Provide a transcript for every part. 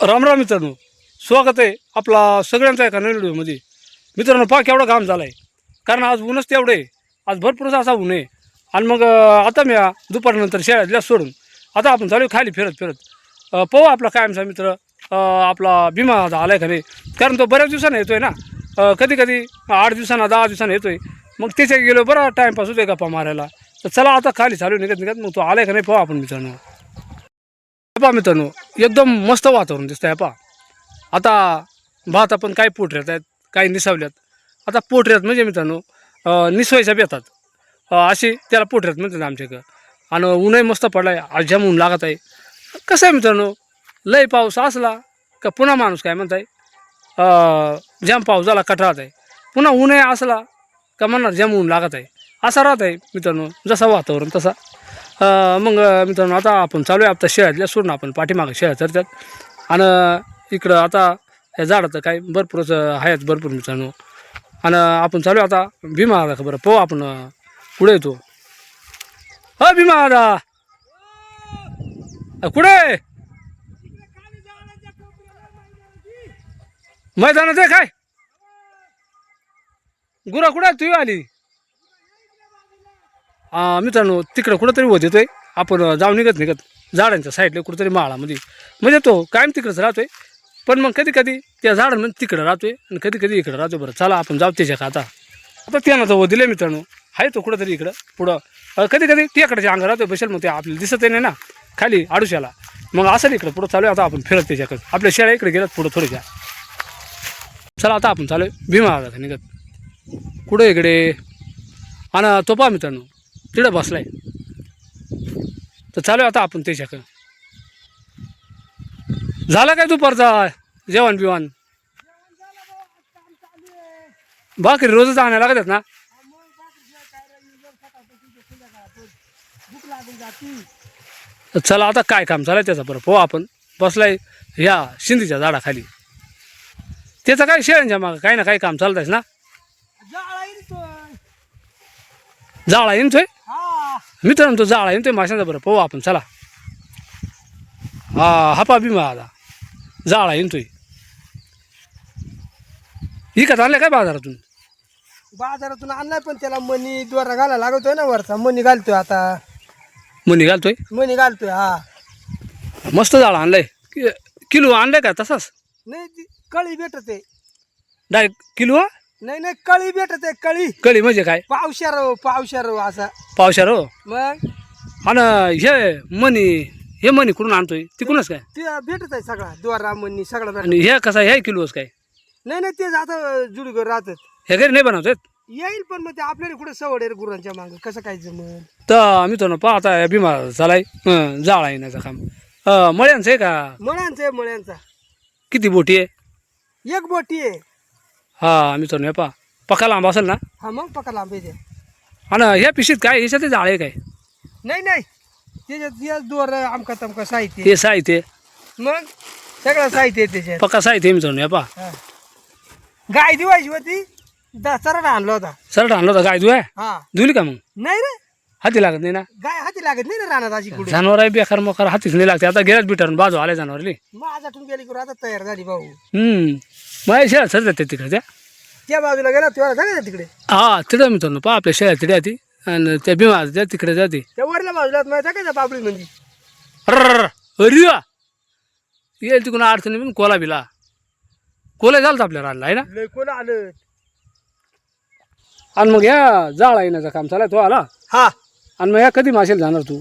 राम राम मित्रांनो स्वागत आहे आपला सगळ्यांचा एका नवीन व्हिडिओमध्ये. मित्रांनो पहा केवढा घाम झाला आहे कारण आज ऊनच तेवढं आहे. आज भरपूर असा ऊन आहे. आणि मग आता मी आ- दुपारनंतर शाळेतल्या सोडून आता आपण चालू खाली फिरत फिरत. पाहू आपला कायमचा मित्र आपला बिमा आता आलाय का नाही. कारण तो बऱ्याच दिवसानं आहे ना. कधी कधी आठ दिवसांना दहा दिवसांना आहे मग तिथे गेलो बरं टाईमपास होतोय गप्पा मारायला. तर चला आता खाली चालू निघत निघत मग तो आलाय का नाही पाहू आपण मित्रांनो. पहा मित्रांनो एकदम मस्त वातावरण दिसतंय पहा. आता भात आपण काही पोटऱ्यात आहेत काही निसावल्यात. आता पोटऱ्यात म्हणजे मित्रांनो निसवायच्या बेतात अशी त्याला पोटऱ्यात म्हणतात आमच्याकडं आणि ऊनही मस्त पडला आहे जाम ऊन लागत आहे. कसं आहे मित्रांनो लय पाऊस असला का पुन्हा माणूस काय म्हणताय जाम पाऊस झाला कठळात आहे. पुन्हा ऊनही असला का म्हणणार जाम ऊन लागत आहे. असा राहत आहे मित्रांनो जसा वातावरण तसा. मग मित्रांनो आता आपण चालू आहे आता शेळ्यातल्या सोडून आपण पाठीमागं शेळ्या चरतात आणि इकडं आता या झाडाचं काय भरपूरच आहेत भरपूर मित्रांनो. आणि आपण चालू आहे आता भीमा आला खबर बरं. पाहू आपण पुढे येतो. ह भीमा आला कुठे? मैदानात आहे काय? गुरा कुठे तू आली. मित्रांनो तिकडं कुठंतरी होत येतोय. आपण जाऊन निघत निघत झाडांच्या साईडला कुठंतरी माळामध्ये. म्हणजे तो कायम तिकडंच राहतोय. पण मग कधी कधी त्या झाडांमध्ये तिकडं राहतोय आणि कधी कधी इकडं राहतोय. बरं चला आपण जाऊ त्याच्या का आता. आता त्यानं तो दिले मित्रांनो. आहे तो कुठंतरी इकडं पुढं. कधी कधी त्याकडच्या अंग राहतोय बसेल मग ते आपल्याला दिसत नाही ना खाली आडुशाला. मग असं इकडं पुढं चालू आहे. आता आपण फिरत त्याच्याकडे. आपल्या शेळ्या इकडे गेल्यात पुढं थोडक्या चला आता आपण चालू आहे. भीमा आला निघत? कुठं इकडे? आणि तो पहा मित्रांनो. तिथं बसलाय. तर चालू आहे आता आपण त्याच्याकडं. झालं काय दुपारचा जेवण बिवण? बाकी रोजच आणायला लागतात ना? चला आता काय काम चालाय आहे त्याचं बरं. हो आपण. बसलाय ह्या शिंदीच्या झाडाखाली. त्याचं काय शेळ्यांच्या मागं? काही ना काही काम चालतंयच ना? जाळा येतोय मित्रांनो तो जाळा येतोय माशांचा बरं. पाहू आपण चला. हा हापा बिमा आला जाळा येतोय इकत आणलं काय बाजारातून? बाजारातून आणलाय पण त्याला मनी द्वारा घालायला लागतोय ना वरचा. मनी घालतोय आता. मनी घालतोय? मनी घालतोय हा. मस्त जाळा आणलाय. कि- किलो आणलाय का तसाच? नाही ती कळी भेटत. Direct kilo? हा? नाही नाही कळी भेटत आहे कळी. कळी म्हणजे काय? पावशार पावशार असा. पावशार हो मग? आणि हे मनी हे मनी कुठून आणतोय? तिकडूनच काय? ते भेटत आहे सगळा द्वारा मनी सगळा भेटत आणि हे कसा हे किलोच काय? नाही नाही तेच आता जुडीवर राहतात. हे घरी नाही बनवतात येईल पण मग ते आपल्याला कुठे सवड आहे गुरांच्या मागं? कसं काय जमल तर मित्रांनो पहा आता या बिमार चालाय हं, जाळा येण्याचं काम अं, मळ्यांचं आहे का? मळ्यांचा आहे मळ्यांचा. किती बोटी आहे? एक बोटी आहे. हा मित्रांनो हे पहा. पका लांब असेल ना? हा मग पका लांबायचे आणि ह्या पिशीत काय? ह्याच्यात जाळ काय? नाही नाही. त्याच्यात याच दोर आमका तमका साहित्य. हे साहित्य. मग सगळं साहित्य आहे त्याच्यात. पक्का साहित्य मित्रांनो हे पहा. हा. गाय दिवायची होती. दसरा आणला होता. सरळ आणलं होतं गाय तू आहे हा. धुली का मग? नाही रे. हाती लागत नाही ना? गाय हाती लागत नाही रे रानात अशी कुठे? जनावर आहे बेकार मोकार हातीच नाही लागते. आता गेल्याच बिटारून बाजू आले जनावरली. मग आठून गेली की आता तयार झाली भाऊ. हम्म. मग शेळ्या सर जाते तिकडे त्या. त्या बाजूला गेला तेव्हा झालं तिकडे? हा तिकडे मित्रांनो पहा आपल्या शेळ्या तिकडे ती. आणि त्या बिमार त्या तिकडे जाते. त्या वरल्या बाजूला माहिती काय बाबळी म्हणजे. अर्र अरे वा. येईल तिकडून अडचणी पण कोला बिला. कोला झालं आपल्या रानला आहे ना? लय कोण आलं. आणि मग ह्या जाळा येण्याचं काम चालाय तो आला. हा. आणि मग ह्या कधी मासेल जाणार तू?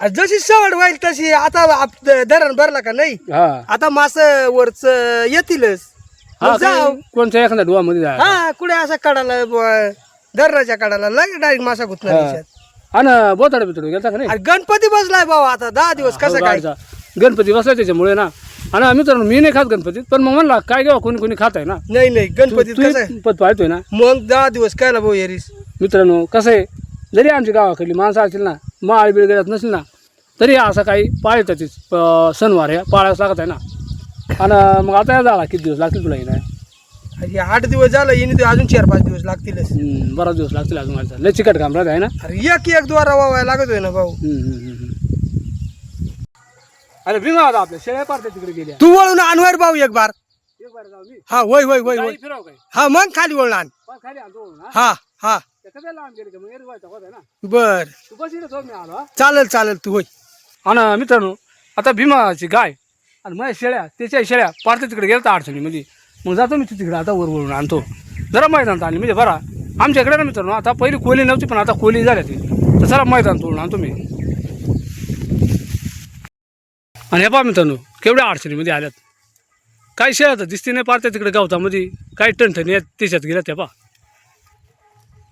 आ, जशी सवड होईल तशी आता आप- धरण भरला का नाही? हा. आता मास वरच येतीलच. मग जाऊ काय कोणत्या एखाद्या डोळ्यामध्ये जाय हा कुठे असा ब- धरणाच्या कडाला लगेच डायरेक्ट मासा गुतला त्याच्यात आणि बोताड बितड गेलता का नाही? अरे गणपती बसलाय भाऊ आता दहा दिवस कसं काय? गाडचा. गणपती बसला त्याच्यामुळे ना. आणि मित्रांनो मी नाही खात गणपतीत पण मग म्हणला काय घेऊ कोणी कोणी खात आहे ना? नाही नाही गणपतीत तू कसं? पद पाळतोय ना? मग दहा दिवस कायला भाऊ येरीस? मित्रांनो कसं आहे? जरी आमच्या गावाकडली माणसं असतील ना माळ बिळ गेल्यात नसेल ना तरी असं काही पाळतातच. सणवार ह्या पाळायला लागत आहे ना. आणि मग आता झाला किती दिवस लागतील तुला येणार अरे आठ दिवस झालं येणे ते अजून चार पाच दिवस लागतीलच. हम्म, बराच दिवस लागतील अजून व्हायचं लय चिकट काम राहत आहे ना? अरे एक एक द्वारा वावायला लागत होय ना भाऊ. हम्म, हम्म, हम्म, हम्म. अरे भीमा आता आपल्या शेळ्या पारत्या तिकडे गेल्या. तू वळून आणवर भाऊ एक बार. एक बार जाऊ मी. हा होय होय होय होय गाई फिराव काय? हा मग खाली वळून आण. पार खाली आणतो ना हा हा. त्या कधी लांब गेले का? मग एरवायचा होता ना? बर. तू बस इकडे मी आलो हा. चालेल चालेल तू होय. आणि मित्रांनो आता भीमाची गाय आणि माझ्या शेळ्या त्याच्या शेळ्या पारत्या तिकडे गेल्या अडचणीमध्ये मग जातो मी तिकडे आता वर वरून आणतो. जरा मैदान आणली म्हणजे बरा. आमच्याकडे ना मित्रांनो आता पहिली कोली नव्हती पण आता कोली झाल्या ती. तर जरा मैदान तोडून आणतो मी. आणि हे पहा मित्रांनो केवढ्या अडचणीमध्ये आल्यात. काही शेळ्या तर दिसते नाही पारत्या तिकडे गावतामध्ये. काही टणठणी आहेत त्याच्यात गेल्या त्या पहा.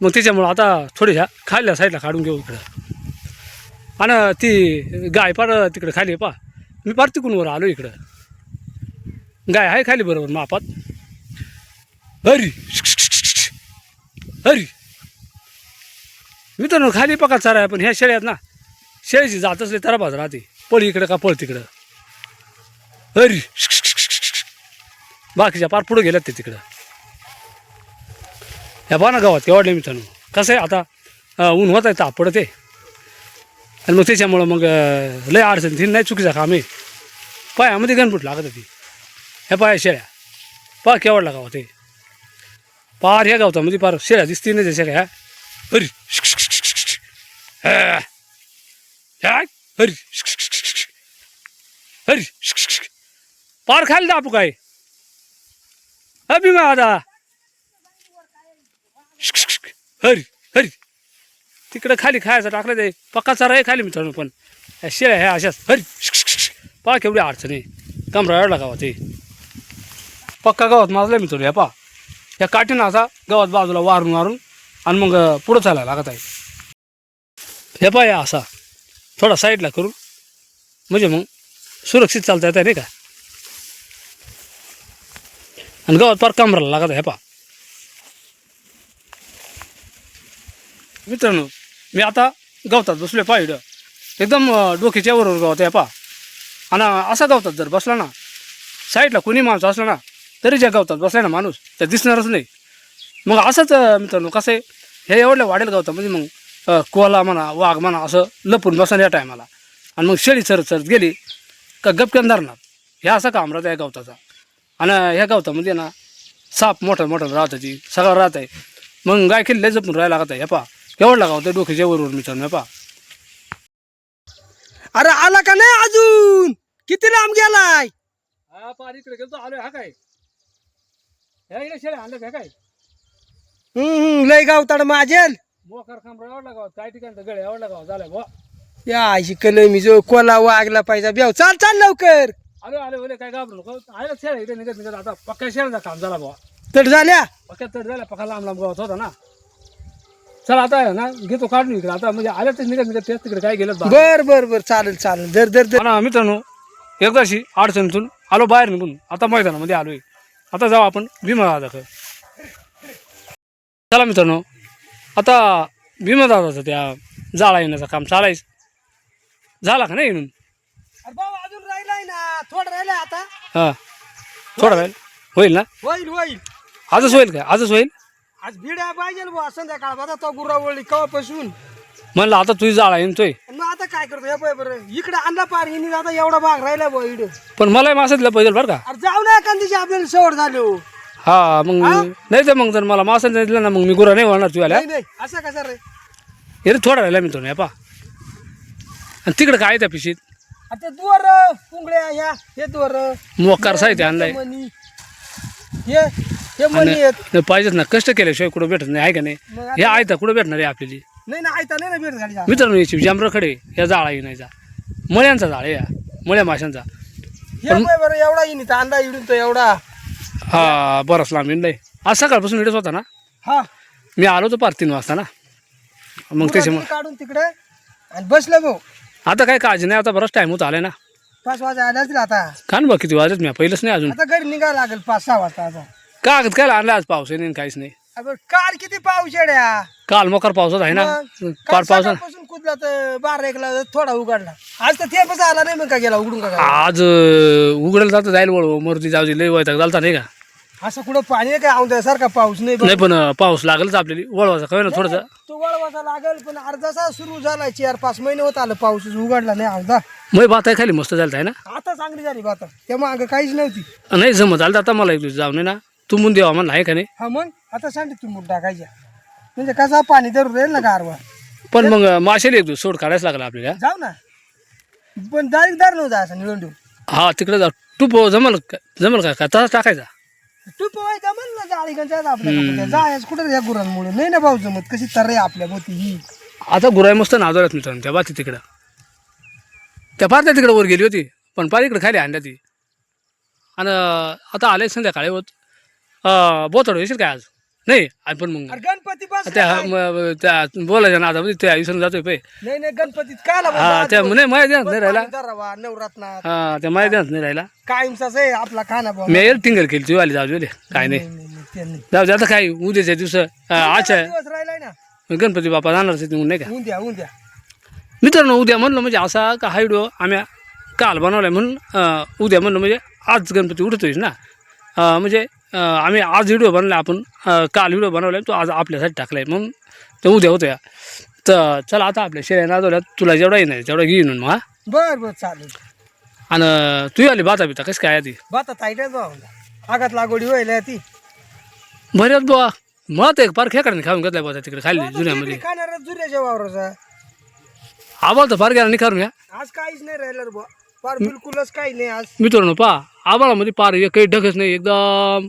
मग त्याच्यामुळं आता थोड्याशा खाल्ल्या साईडला काढून घेऊ इकडं. आणि ती गाय पार तिकडे खाली आहे पा मी फार तिकडून आलो इकडं? गाय आहे खाली बरोबर मापात. हरी. हरी. मी तर खाली पका चारा आहे पण ह्या शेळ्यात ना शेळीची जात असली तर बाज राहते. पळ इकडं का पळ तिकडं? हरी. बाकीच्या पार पुढं गेल्यात ते तिकडं. ह्या बा ना गावात केवढले मित्रांनो. कसं आहे आता? ऊन होत आहे ताप पडते आणि मग त्याच्यामुळं मग लय अडचण ती. नाही चुकीचा काम आहे. पायामध्ये गणपूट लागत होती. ह्या पाया शेळ्या. पा केवढला गाव ते. पार ह्या गावता म्हणजे पार शेळ्या दिसती नाही त्या शेळ्या. हरी. हा. ह्या, हरी. हरी. पार खायला दापू काय? अभिमा भीमा हरी हरी. तिकडं खाली खायचं टाकलं ते. पक्का चारा आहे खाली मित्रांनो पण. ह्या शेळ्या ह्या अशाच. हरी पहा केवढी अडचण आहे. कमरा गावात ते पक्का गावात माजला मित्रांनो ह्या पहा. या काठीनं असा गावात बाजूला वारून वारून आणि मग पुढं चालायला लागत आहे. हे पहा या असा. थोडा साईडला करून. म्हणजे मग सुरक्षित चालता येतं नाही का? आणि गावात पार कमराला लागत आहे हे पहा. मित्रांनो मी आता गवतात बसलोय पहा एकदम डोक्याच्या वरवर गवत आहे पहा. आणि असा गवतात जर बसला ना साईडला कोणी माणूस असला ना तरी ज्या गवतात बसला ना माणूस त्या दिसणारच नाही. मग असंच मित्रांनो कसं आहे हे एवढ्या वाढेल गवतात म्हणजे मग कोला म्हणा वाघ म्हणा असं लपून बसा या टायमाला. आणि मग शेळी चरत चरत गेली का गपक्यान धरणार. हे असा काम राहतं या गवताचा. आणि ह्या गवतामध्ये ना साप मोठं मोठं राहतं ती सगळं राहत आहे मग गाय खेळले जपून राहायला लागत आहे हे केवढं लागावं ते डोक्याच्या वरवर मित्रांनो पहा. अरे आला का नाही अजून? किती लांब गेलाय? हा पार इकडे गेलो आलोय हा काय? ह्या इकडे शेळ्या आणलं काय? हम्म लय गावताड माझेल मोकार खांबरा आवडला गाव काही ठिकाणी गळे आवडला गाव झालाय बुवा. या आईशी कलय मी जो कोला वागला पाहिजे बेव चाल चाल लवकर. आलो आलो ओले काय घाबरू नको. आहे शेळ्या इकडे निघत निघत आता पक्का शेळ्याचा काम झाला बुवा. तर झाल्या? पक्क्यात तर झाला पक्का लांब लांब गावात होता ना. चला आता आहे ना घेतो काढून इकडे. आता म्हणजे आल्या तर निघत निघत तेच तिकडे काय गेलं बा. बर बर बर चालेल चालेल. दर दर दर. हा ना मित्रांनो एकदाशी अडचणीतून आलो बाहेर निघून. आता मैदानामध्ये आलोय. आता जाऊ आपण भीमा दादाकडे चला मित्रांनो आता भीमा दादाचं त्या जाळा येण्याचं काम चालायच. झाला का नाही येऊन अरे भाऊ अजून राहिलाय ना. थोडं राहिलाय आता. हां. थोडा वेळ होईल ना? होईल होईल. आजच होईल का आजच होईल? आज भिड्या पाहिजे बुवा संध्याकाळ बघा तो गुरावळली कवापासून म्हणलं आता तुझी जाळा येतोय आणि मग आता काय करतो? हे पाय बरं. इकडे आणला पार हिनी आता एवढा भाग राहिला बुवा इकडे. पण मलाही मासा दिला पाहिजे बरं का? अरे जाऊ ना एखाद्याची आपल्याला सवड झाली. हो हा? मग नाही तर मग जर मला मासा नाही दिला ना मग मी गुरा नाही होणार तुझ्या नाही नाही. असं कसं रे? अरे थोडा राहिला मित्रांनो या पा. आणि तिकडे काय आहे त्या पिशीत? आता द्वार पुंगड्या ह्या हे द्वार मोकार साहित्य आणलंय. मणी हे हे मणी आहेत. नाही पाहिजेच ना कष्ट केल्याशिवाय कुठं भेटत नाही आहे का नाही? मग हे आहे तर कुठं भेटणार आहे आपल्याली? नाही ना आयता नाही ना भेट मित्रांनो याची जांभरखडे या जाळा येण्याचा मळ्यांचा जाळ आहे या मळ्या माशांचा. हे बरं एवढा येईन इथं अंडा इडून तो एवढा. हा बराच लांब नाही आज सकाळपासून इडच होता ना? हा. मी आलो तो पार तीन वाजता ना. मग त्याच्यामुळे काढून तिकडे. आणि बसलं भाऊ. आता काय काळजी नाही आता बराच टाईम होत आलाय ना. पाच वाजा आल्याच रे आता. कान बघ किती वाजत मी? पहिलंच नाही अजून. आता घरी निघायला लागेल पाच सहा वाजता आता. कागद काय आणला आज पाऊस? नाही काहीच नाही. अबे, काल किती पाऊस येड्या? काल मोकार पावसात आहे ना? मग, पार काल पावसा सकाळपासून कुदला तर बारा एकला थोडा उघडला. आज तर ते आला नाही मग का गेला? उघडून का? आज अं, उघडेल जातं जाईल वळ. मूर्ती जाऊ दे लय वैताग झालता नाही का? असं कुठं पाणी आहे काय? औंधा सारखा पाऊस नाही बघ. नाही पण अं, पाऊस लागेलच आपल्याला. वळवायचा कळ ना थोडंसं. तो वळवाचा लागेल पण अर्धासा सुरू झाला. चार पाच महिने होत आलं पाऊस उघडला नाही औंधा. मग आहे खाली मस्त झालं आहे ना? आता चांगली झाली बाता. तेव्हा अगं काहीच नव्हती. नाही जमत आलं तर आता मला एक दिवस जाऊन ना? तू म्हणून देवा म्हणला आहे का नाही? हा मग? आता सांगते तू मूठ टाकायच्या म्हणजे कसा पाणी धरून राहील ना गारवा. पण मग माशाला एक दिवस सोड काढायच लागला आपल्याला. जाऊ ना. पण डायरेक्ट दार नव्हता असं निळून देऊ हा तिकडे जा. टूप जमल का जमल का? का तसाच टाकायचा? तू पोहायचा म्हण ना जाळी का जायचं कुठं. या गुरांमुळे. नाही ना भाऊ जमत. कशी तर आपल्या मोती ही आता गुराय मस्त नाजवल्यात मित्रांनो त्या बाती तिकडं. त्या पार त्या तिकडं वर गेली होती. पण पार इकडे खाली आणल्या ती. आणि आता आले संध्याकाळी होत. बोथड येशील काय आज? नाही आणि पण मग. गणपती त्या म- त्या बोलायच्या ना आता त्या विसरून जातोय पे. नाही नाही गणपतीत काय हा त्या देणार नाही राहिला. नवरात्रात. हा त्या माहिती देणार नाही राहिला. कायमचाच आहे आपला खाना भाऊ मी येईल टिंगल केली ती वाली जाऊ दे काय नाही. नाही, नाही, ते नाही. जाऊ दे आता काय उद्याच्या दिवस आजच्या दिवस राहिलाय ना. गणपती बाप्पा जाणारच आहे नाही का? उद्या उद्या. मित्रांनो उद्या म्हणलं म्हणजे असा का हा व्हिडिओ आम्ही काल बनवला आहे म्हणून उद्या म्हणलं म्हणजे आज गणपती उठतोय ना. म्हणजे आम्ही आज व्हिडिओ बनवला आपण काल व्हिडिओ बनवला तो आज आपल्यासाठी टाकला आहे म्हणून तो उद्या होतो या तर चला आता आपल्या शेळ्या नादवल्या तुला जेवढा येणार तेवढा घेऊन मग हा. बर बर चालेल. आणि तू आली बाता बिता कसं काय ती बाता ताईटच भाऊ आगात लागवडी व्हायला ती. बऱ्याच बुवा तर एक पार खेकडाने खाऊन घेतलाय बाता तिकडे खाली जुन्यामध्ये. खाणार जुऱ्याच्या वावराचा आवाज तर फार गेला या आज काहीच नाही राहिलं रे बुवा. फार बिलकुलच काही नाही आज. मित्रांनो पा आबाळामध्ये पार काही ढगच नाही एकदम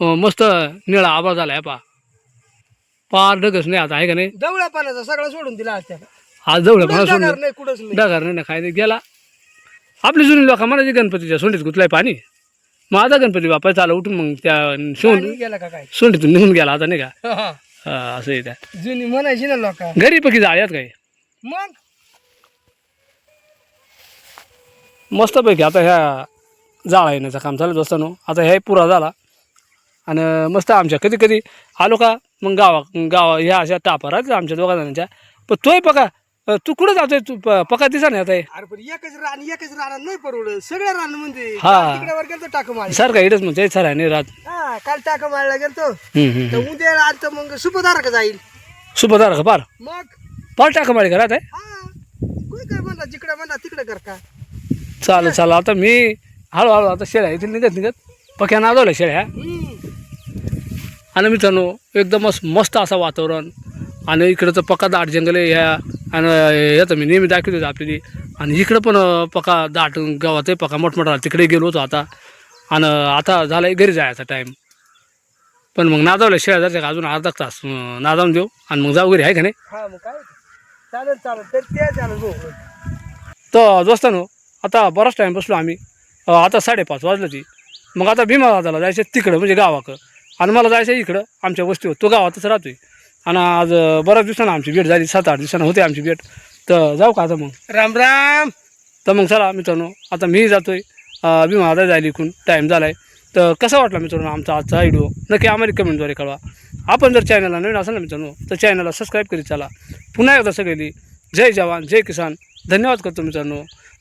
अं, मस्त निळा आबाळ झाला आहे पा पार ढगच नाही आता आहे का नाही? दवळ्या पाण्याचा सगळं सोडून दिला आज त्याला. आज जवळ म्हणा सोडून जाणार नाही कुठंच नाही. डागार नाही ना काय नाही गेला. आपली जुनी लोक म्हणायचे गणपतीच्या सोंडीत गुतलाय पाणी. मग आता गणपती बापा चाला उठून मग त्या सोंड पाणी गेला का काय? सोंडीतून निघून गेला आता नाही का? हा. असं आहे त्या. जुनी म्हणायची ना लोक. घरी पकी जाळ्यात काय? मग? मस्तपैकी. आता ह्या जाळा येण्याचं काम चालू असताना आता ह्या पुरा झाला. आणि मस्त आमच्या कधी कधी आलो का मग गावा गावा ह्या अशा टापा आमच्या दोघा जणांच्या. पण तोय पका तू कुठं जातोय? तू पका दिसा नाही आता हे. अरे पण एकच रान एकच रान नाही परवडत सगळ्या रान म्हणजे हा. गेलतो टाक माळ सारखा इडच म्हणते सर आहे नाही राहत. हा काल टाक माळला गेलतो. हम्म, हम्म, तर उद्या मग सुपधारक जाईल. सुपदार का पार. मग? पार टाका माळी का राहत आहे? हा. कोण काय म्हणला? जिकडे म्हणला तिकडे कर का? चालेल चालेल आता मी हळूहळू आता शेळ्या येथील निघत निघत. पक्या नादवल्या शेळ्या. आणि मित्रांनो एकदमच मस्त असं वातावरण. आणि इकडं तर पक्का दाट जंगल आहे ह्या आणि याचं मी नेहमी दाखवत होतो आपली आणि इकडं पण अं, पक्का दाट गावात आहे पक्का मोठमोठा तिकडे गेलो होतो आता. आणि आता झालं आहे घरी जायचा टाईम पण मग नादावल्या शेळ्या जायचं का अजून अर्धा तास अं, नादावून देऊ. आणि मग जाऊ घरी आहे का नाही? हा मग काय? चालेल चालेल. तर ते चालेल भाऊ तर दोस्तानो आता बराच टाईम बसलो आम्ही. आता साडेपाच वाजलं ती. मग आता भीमा दादाला जायचं तिकडं म्हणजे गावाकडं. आणि मला जायचं इकडं आमच्या वस्तीवर. तो गावातच राहतोय. आणि आज बऱ्याच दिवसानं आमची भेट झाली. सात आठ दिवसानं होते आमची भेट. तर जाऊ का आता मग? राम राम. तर मग चला मित्रांनो आता मी जातोय. अं, भीमा दादा जायला इकडून. टाईम झाला आहे तर कसा वाटला मित्रांनो आमचा आजचा व्हिडिओ नक्की आम्हाला कमेंटद्वारे कळवा. आपण जर चॅनलला नवीन असाल ना मित्रांनो तर चॅनलला सबस्क्राईब करीत चला. पुन्हा एकदा सगळी जय जवान जय किसान. धन्यवाद करतो मित्रांनो.